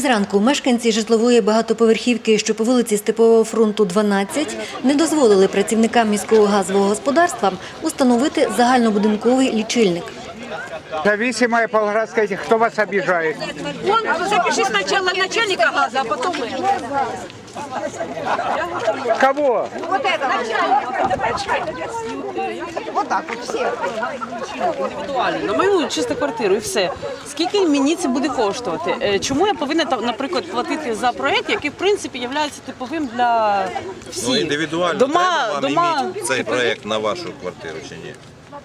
зранку мешканці житлової багатоповерхівки, що по вулиці Степового фронту 12, не дозволили працівникам міського газового господарства установити загальнобудинковий лічильник. Зависимая Павлоградская, кто вас обижает? Он, запиши сначала начальника газа, а потом мы. Кого? індивідуально, на мою чисту квартиру і все. Скільки мені це буде коштувати? Е, Чому я повинна наприклад, платити за проект, який в принципі є типовим для всіх? Ну, індивідуально дома, треба вам дома... іміти цей проєкт на вашу квартиру чи ні?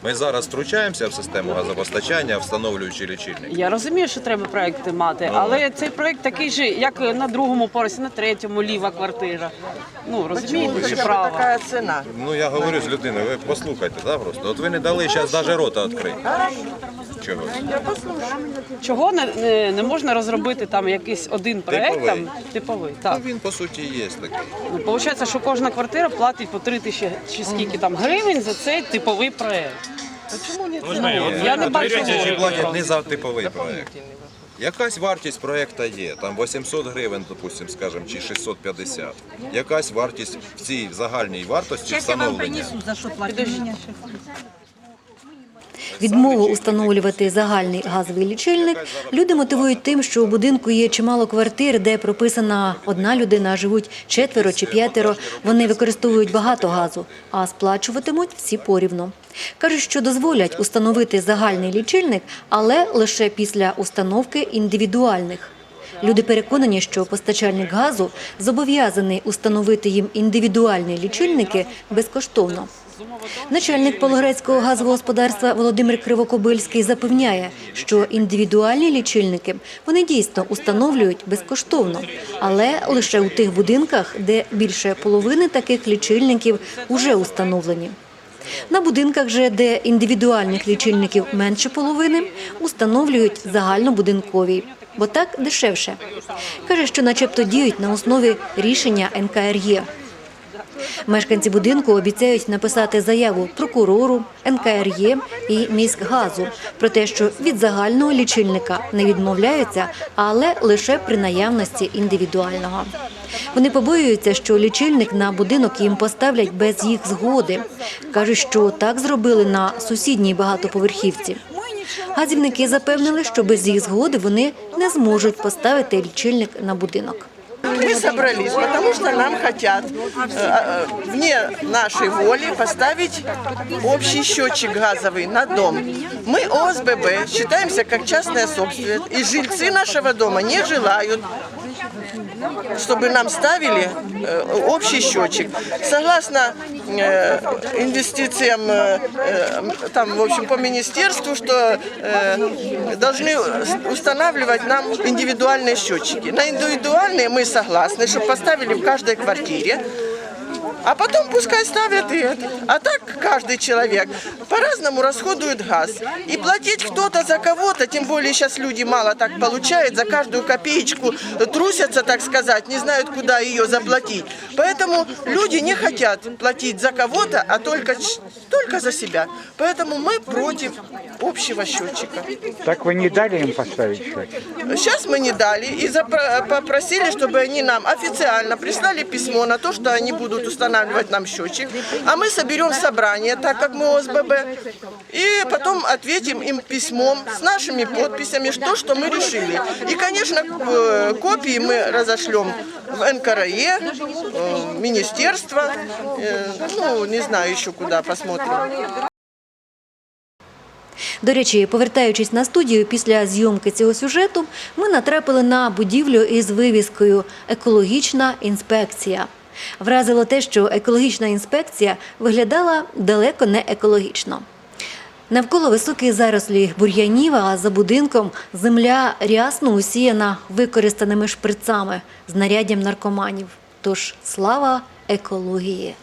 Ми зараз втручаємося в систему газопостачання, встановлюючи лічильник. Я розумію, що треба проекти мати, але цей проект такий же, як на другому поверсі, на третьому ліва квартира. Ну розумієте, чи право? Такая цена. Ну я говорю з людиною, ви послухайте, да, просто. От ви не дали зараз навіть рота відкрити. Чого? Чого не, не, не можна розробити там якийсь один проект Типовий. там типовий? Так. Ну він по суті є такий. Ну, Получається, що кожна квартира платить по 3 тисячі чи скільки там гривень за цей типовий проект. Я не бачу. Тисячі платять не за типовий проект. Якась вартість проєкту є, там 800 гривень, допустим, скажем, чи 650. Якась вартість в цій загальній вартості встановлення. за що платить. Відмову установлювати загальний газовий лічильник люди мотивують тим, що у будинку є чимало квартир, де прописана одна людина, живуть четверо чи п'ятеро. Вони використовують багато газу, а сплачуватимуть всі порівну. Кажуть, що дозволять установити загальний лічильник, але лише після установки індивідуальних. Люди переконані, що постачальник газу зобов'язаний установити їм індивідуальні лічильники безкоштовно. Начальник Пологрецького газового Володимир Кривокобильський запевняє, що індивідуальні лічильники вони дійсно установлюють безкоштовно, але лише у тих будинках, де більше половини таких лічильників уже установлені. На будинках же, де індивідуальних лічильників менше половини, установлюють загальнобудинкові, бо так дешевше. Каже, що начебто діють на основі рішення НКРЄ. Мешканці будинку обіцяють написати заяву прокурору, НКРЄ і міськгазу про те, що від загального лічильника не відмовляються, але лише при наявності індивідуального. Вони побоюються, що лічильник на будинок їм поставлять без їх згоди. кажуть, що так зробили на сусідній багатоповерхівці. Газівники запевнили, що без їх згоди вони не зможуть поставити лічильник на будинок Мы собрались, потому что нам хотят э, э, вне нашей воли поставить общий счетчик газовый на дом. Мы ОСББ считаемся как частная собственность, и жильцы нашего дома не желают чтобы нам ставили э, общий счетчик. Согласно э, инвестициям э, э, там, в общем, по министерству, что э, должны устанавливать нам индивидуальные счетчики. На индивидуальные мы согласны, чтобы поставили в каждой квартире. А потом пускай ставят и это. А так каждый человек по-разному расходует газ. И платить кто-то за кого-то, тем более сейчас люди мало так получают, за каждую копеечку трусятся, так сказать, не знают, куда ее заплатить. Поэтому люди не хотят платить за кого-то, а только, только за себя. Поэтому мы против общего счетчика. Так вы не дали им поставить счет? Сейчас мы не дали и попросили, чтобы они нам официально прислали письмо на то, что они будут устанавливать нам счетчик. А мы соберем собрание, так как мы ОСББ, и потом ответим им письмом с нашими подписями, что, что мы решили. И, конечно, э, копии мы разошлем в НКРЕ, э, в министерство, э, ну, не знаю еще куда, посмотрим. До речі, повертаючись на студію після зйомки цього сюжету, ми натрапили на будівлю із вивіскою Екологічна інспекція. Вразило те, що екологічна інспекція виглядала далеко не екологічно. Навколо високої зарослі бур'янів, а за будинком земля рясно усіяна використаними шприцами, знаряддям наркоманів. Тож слава екології!